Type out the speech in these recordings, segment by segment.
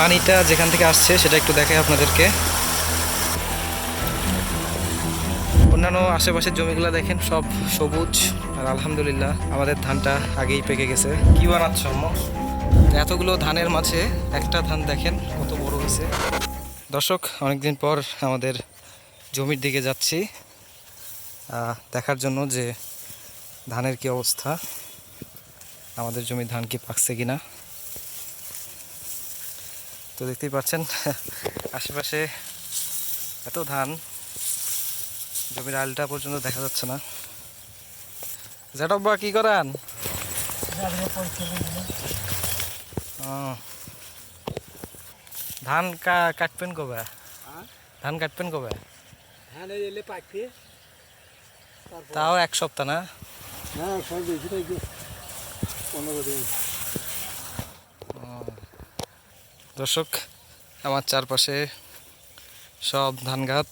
পানিটা যেখান থেকে আসছে, সেটা একটু দেখাই আপনাদেরকে। অন্যান্য আশেপাশের জমিগুলো দেখেন, সব সবুজ। আর আলহামদুলিল্লাহ, আমাদের ধানটা আগেই পেকে গেছে। কি বানাচ্ছ? এতগুলো ধানের মাঝে একটা ধান দেখেন, কত বড় হয়েছে। দর্শক, অনেকদিন পর আমাদের জমির দিকে যাচ্ছি। দেখার জন্য যে ধানের কি অবস্থা, আমাদের জমির ধান কি পাকছে কিনা। তো দেখতেই পাচ্ছেন আশেপাশে এত ধান জমির আলটা পর্যন্ত দেখা যাচ্ছে না। জ্যাটব্বা কি করান? ও। ধান কাটবেন কবে? ধান কাটবেন কবে? হ্যাঁ তাও এক সপ্তাহ না? হ্যাঁ পনেরো দিন। দর্শক, আমার চারপাশে সব ধান গাছ।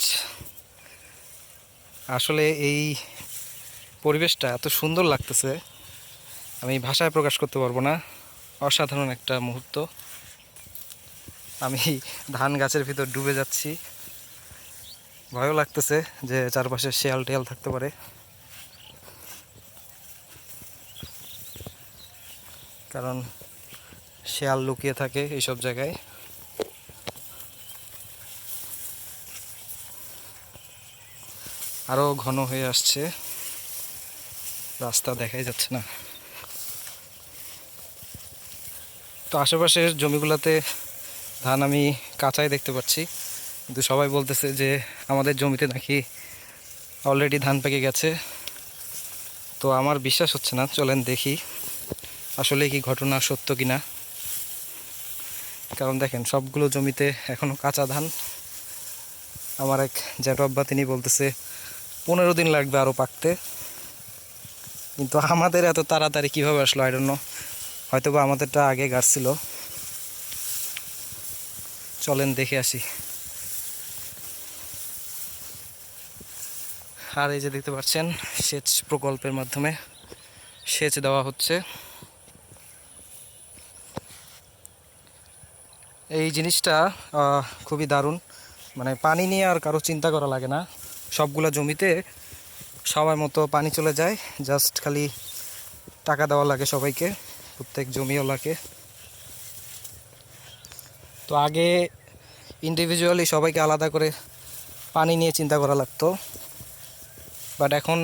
আসলে এই পরিবেশটা এত সুন্দর লাগতেছে, আমি ভাষায় প্রকাশ করতে পারব না। অসাধারণ একটা মুহূর্ত। আমি ধান গাছের ভিতর ডুবে যাচ্ছি। ভয়ও লাগতেছে যে চারপাশে শেয়াল টেয়াল থাকতে পারে। কারণ শেয়াল লুকিয়ে থাকে এইসব জায়গায়। আরও ঘন হয়ে আসছে। রাস্তা দেখাই যাচ্ছে না। তো আশেপাশের জমিগুলোতে ধান আমি কাঁচাই দেখতে পাচ্ছি। কিন্তু সবাই বলতেছে যে আমাদের জমিতে নাকি অলরেডি ধান পেকে গেছে। তো আমার বিশ্বাস হচ্ছে না, চলেন দেখি। আসলে কি ঘটনা সত্য কিনা? কারণ দেখেন, সবগুলো জমিতে এখনও কাঁচা ধান। আমার এক জ্যাঠু আব্বা, তিনি বলতেছে, পনেরো দিন লাগবে আরও পাকতে। কিন্তু আমাদের এত তাড়াতাড়ি কীভাবে আসলো আই ডোন্ট হয়তো বা আমাদেরটা আগে গাছ ছিল চলেন দেখে আসি। আর এই যে দেখতে পাচ্ছেন, সেচ প্রকল্পের মাধ্যমে সেচ দেওয়া হচ্ছে। এই জিনিসটা খুবই দারুণ। মানে পানি নিয়ে আর কারও চিন্তা করা লাগে না। সবগুলো জমিতে সময় মতো পানি চলে যায়। জাস্ট খালি টাকা দেওয়া লাগে সবাইকে, প্রত্যেক জমিওয়ালাকে। তো আগে ইন্ডিভিজুয়ালি সবাইকে আলাদা করে পানি নিয়ে চিন্তা করা লাগতো। বাট এখন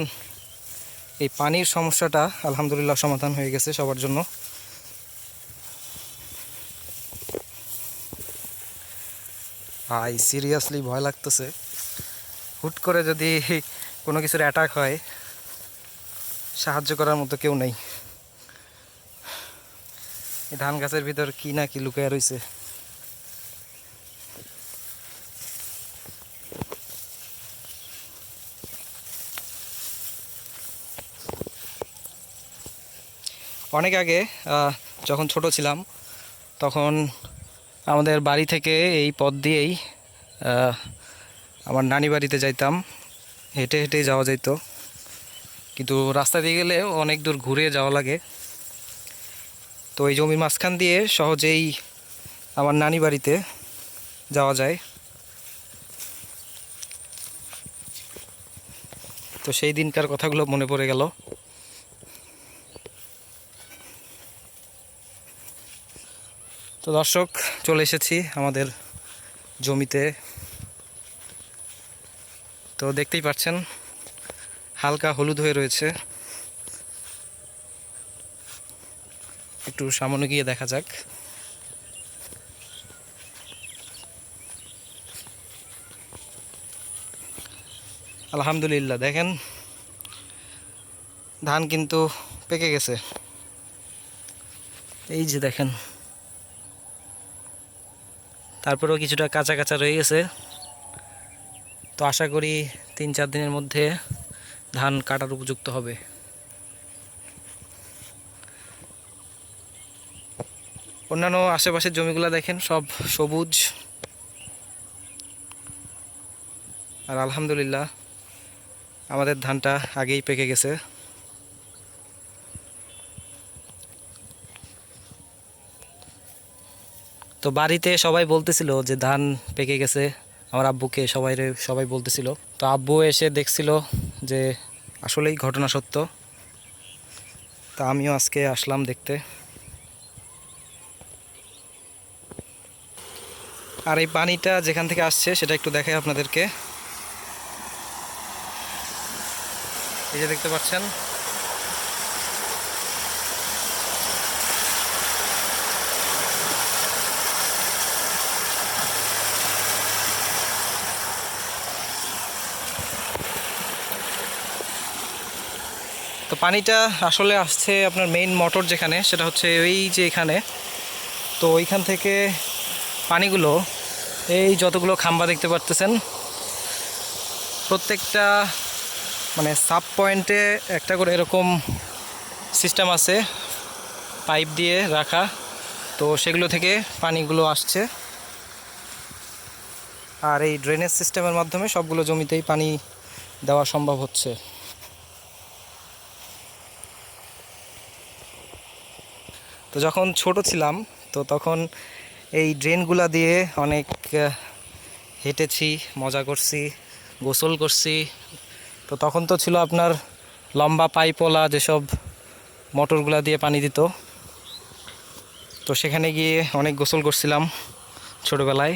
এই পানির সমস্যাটা আলহামদুলিল্লাহ সমাধান হয়ে গেছে সবার জন্য। ভাই সিরিয়াসলি ভয় লাগতেছে। হুট করে যদি কোনো কিছুর অ্যাটাক হয়, সাহায্য করার মতো কেউ নেই। এই ধান গাছের ভিতর কি না কি লুকায় রয়েছে অনেক আগে যখন ছোট ছিলাম, তখন আমাদের বাড়ি থেকে এই পথ দিয়েই আমার নানি বাড়িতে যাইতাম। হেঁটে হেঁটেই যাওয়া যেত কিন্তু রাস্তা দিয়ে গেলে অনেক দূর ঘুরে যাওয়া লাগে। তো এই জমির মাঝখান দিয়ে সহজেই আমার নানি বাড়িতে যাওয়া যায়। তো সেই দিনকার কথাগুলো মনে পড়ে গেল। তো দর্শক, চলে এসেছি আমাদের জমিতে। তো দেখতেই পাচ্ছেন, হালকা হলুদ হয়ে রয়েছে। একটু সামনে গিয়ে দেখা যাক। আলহামদুলিল্লাহ, দেখেন, ধান কিন্তু পেকে গেছে। এই যে দেখেন তারপরেও কিছুটা কাঁচা কাঁচা রয়ে গেছে। তো আশা করি তিন চার দিনের মধ্যে ধান কাটার উপযুক্ত হবে। অন্যান্য আশেপাশের জমিগুলো দেখেন, সব সবুজ। আর আলহামদুলিল্লাহ, আমাদের ধানটা আগেই পেকে গেছে। তো বাড়িতে সবাই বলতেছিল যে ধান পেকে গেছে। আমার আব্বুকে সবাই সবাই বলতেছিল। তো আব্বু এসে দেখছিল যে আসলেই ঘটনা সত্য। তা আমিও আজকে আসলাম দেখতে। আর এই পানিটা যেখান থেকে আসছে সেটা একটু দেখাই আপনাদেরকে। এই যে দেখতে পাচ্ছেন তো পানিটা আসলে আসছে আপনার মেইন মোটর যেখানে, সেটা হচ্ছে এই যে এখানে। তো ওইখান থেকে পানিগুলো, এই যতগুলো খাম্বা দেখতে পারতেছেন, প্রত্যেকটা মানে সাব পয়েন্টে একটা করে এরকম সিস্টেম আছে পাইপ দিয়ে রাখা। তো সেগুলো থেকে পানিগুলো আসছে। আর এই ড্রেনেজ সিস্টেমের মাধ্যমে সবগুলো জমিতেই পানি দেওয়া সম্ভব হচ্ছে। তো যখন ছোট ছিলাম, তো তখন এই ড্রেনগুলা দিয়ে অনেক হেঁটেছি, মজা করছি, গোসল করছি। তো তখন তো ছিল আপনার লম্বা পাইপওয়ালা যেসব মোটরগুলা দিয়ে পানি দিত। তো সেখানে গিয়ে অনেক গোসল করছিলাম ছোটোবেলায়।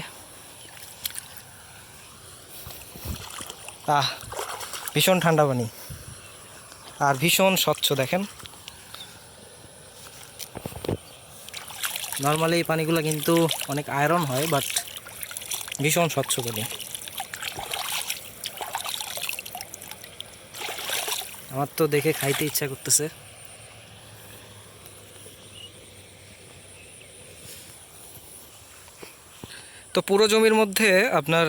আহ, ভীষণ ঠান্ডা পানি। আর ভীষণ স্বচ্ছ, দেখেন। নর্মালি এই পানিগুলো কিন্তু অনেক আয়রন হয় বাট ভীষণ স্বচ্ছ পানি। আমার তো দেখে খাইতে ইচ্ছা করতেছে। তো পুরো জমির মধ্যে আপনার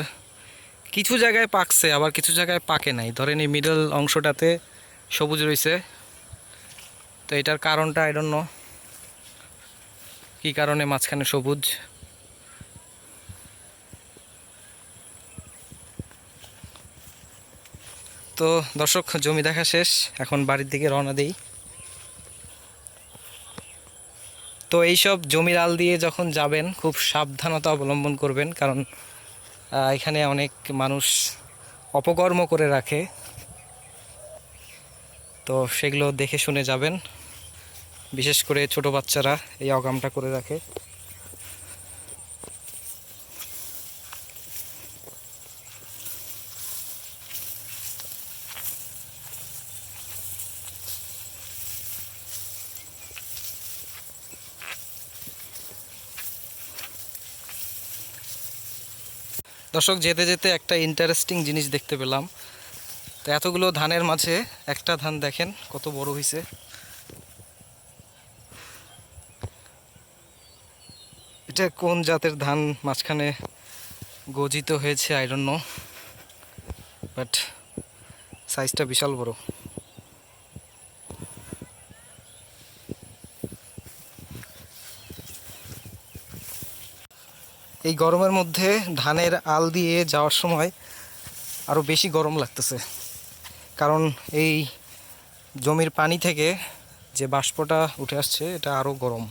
কিছু জায়গায় পাকছে, আবার কিছু জায়গায় পাকে নাই। ধরেন এই মিডল অংশটাতে সবুজ রয়েছে। তো এটার কারণটা আই ডোন্ট কী কারণে মাঝখানে সবুজ? তো দর্শক, জমি দেখা শেষ। এখন বাড়ির দিকে রওনা দিই। তো এইসব জমির আল দিয়ে যখন যাবেন, খুব সাবধানতা অবলম্বন করবেন, কারণ এখানে অনেক মানুষ অপকর্ম করে রাখে। তো সেগুলো দেখে শুনে যাবেন। বিশেষ করে ছোট বাচ্চারা এই অগামটা করে রাখে। দর্শক, যেতে যেতে একটা ইন্টারেস্টিং জিনিস দেখতে পেলাম। তো এতগুলো ধানের মাঝে একটা ধান দেখেন কত বড় হয়েছে এটা কোন জাতের ধান? মাঝখানে গজিত হয়েছে আইরন্য বাট সাইজটা বিশাল বড়। এই গরমের মধ্যে ধানের আল দিয়ে যাওয়ার সময় আরও বেশি গরম লাগতেছে। কারণ এই জমির পানি থেকে যে বাষ্পটা উঠে আসছে, এটা আরও গরম।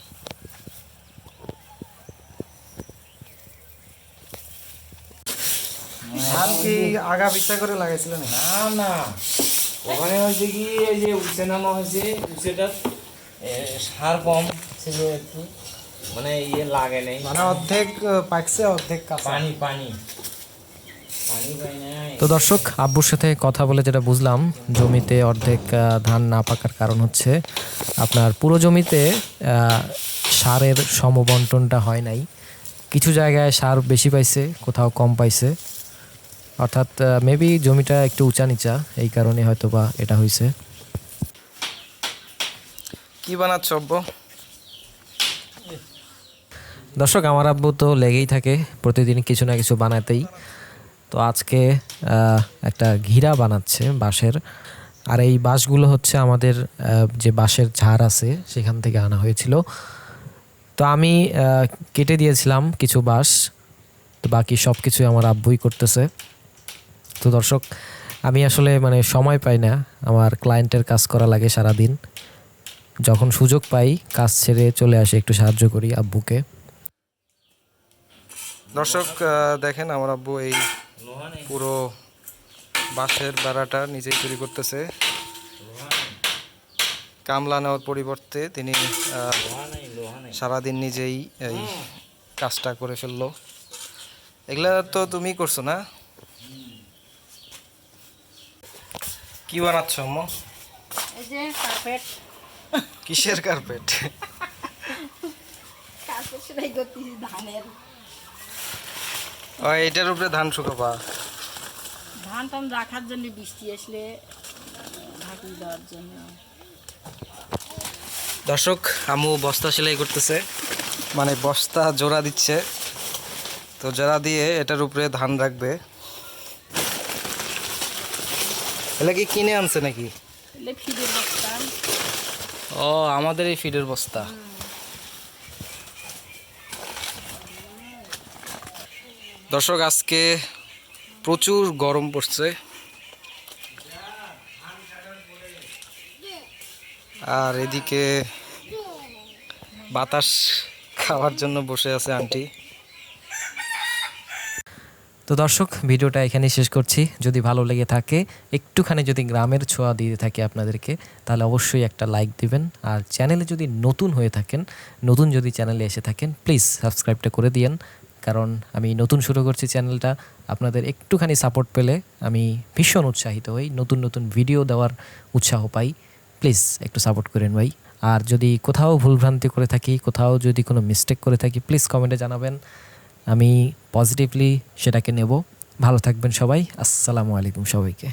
ধান কি আগা করে লাগাইছিলেন? না না। ওখানে হয়েছে কি, এই যে নামা হয়েছে সার কম ছিল একটু। মানে ইয়ে লাগে নাই। মানে অর্ধেক পাকছে অর্ধেক কাঁচা। পানি পানি। তো দর্শক আব্বুর সাথে কথা বলে যেটা বুঝলাম জমিতে অর্ধেক ধান না পাকার কারণ হচ্ছে আপনার পুরো জমিতে সারের সমবন্টনটা হয় নাই। কিছু জায়গায় সার বেশি পাইছে কোথাও কম পাইছে। অর্থাৎ মেবি জমিটা একটু উঁচা নিচা এই কারণে হয়তো বা এটা হয়েছে কি বানাচ্ছ অব্য দর্শক, আমার আব্বু তো লেগেই থাকে, প্রতিদিন কিছু না কিছু বানাতেই। তো আজকে একটা ঘিরা বানাচ্ছে বাঁশের। আর এই বাঁশগুলো হচ্ছে আমাদের যে বাঁশের ঝাড় আছে, সেখান থেকে আনা হয়েছিল। তো আমি কেটে দিয়েছিলাম কিছু বাঁশ। তো বাকি সব কিছুই আমার আব্বুই করতেছে। তো দর্শক, আমি আসলে মানে সময় পাই না, আমার ক্লায়েন্টের কাজ করা লাগে সারাদিন। যখন সুযোগ পাই, কাজ ছেড়ে চলে আসে, একটু সাহায্য করি আব্বুকে। দর্শক দেখেন আমার আব্বু এই পুরো বাঁশের বেড়াটা নিজেই তৈরি করতেছে। কামলা নেওয়ার পরিবর্তে তিনি সারাদিন নিজেই এই কাজটা করে ফেলল। এগুলা তো তুমি করছ না? কি বানাচ্ছ আম্মু? কিসের কার্পেট? কার্পেট সেটাই করতেছি ধানের। ও এটার উপরে ধান শুকাবা। ধান টান রাখার জন্য বৃষ্টি আসলে ঢাকি দেওয়ার জন্য। দর্শক আমু বস্তা সেলাই করতেছে। মানে বস্তা জোড়া দিচ্ছে। তো জোড়া দিয়ে এটার উপরে ধান রাখবে। এগুলা কি কিনে আনছে নাকি? ও আমাদের এই ফিডের বস্তা। দর্শক, আজকে প্রচুর গরম পড়ছে। আর এদিকে বাতাস খাওয়ার জন্য বসে আছে আন্টি। তো দর্শক, ভিডিওটা এখানেই শেষ করছি। যদি ভালো লেগে থাকে, একটুখানি যদি গ্রামের ছোঁয়া দিয়ে থাকে আপনাদেরকে, তাহলে অবশ্যই একটা লাইক দিবেন। আর চ্যানেলে যদি নতুন হয়ে থাকেন, নতুন যদি চ্যানেলে এসে থাকেন, প্লিজ সাবস্ক্রাইবটা করে দিয়েন। কারণ আমি নতুন শুরু করছি চ্যানেলটা। আপনাদের একটুখানি সাপোর্ট পেলে আমি ভীষণ উৎসাহিত হই। নতুন নতুন ভিডিও দেওয়ার উৎসাহ পাই। প্লিজ একটু সাপোর্ট করেন ভাই। আর যদি কোথাও ভুলভ্রান্তি করে থাকি, কোথাও যদি কোনো মিস্টেক করে থাকি প্লিজ কমেন্টে জানাবেন। আমি পজিটিভলি সেটাকে নেব। ভালো থাকবেন সবাই। আসসালামু আলাইকুম সবাইকে।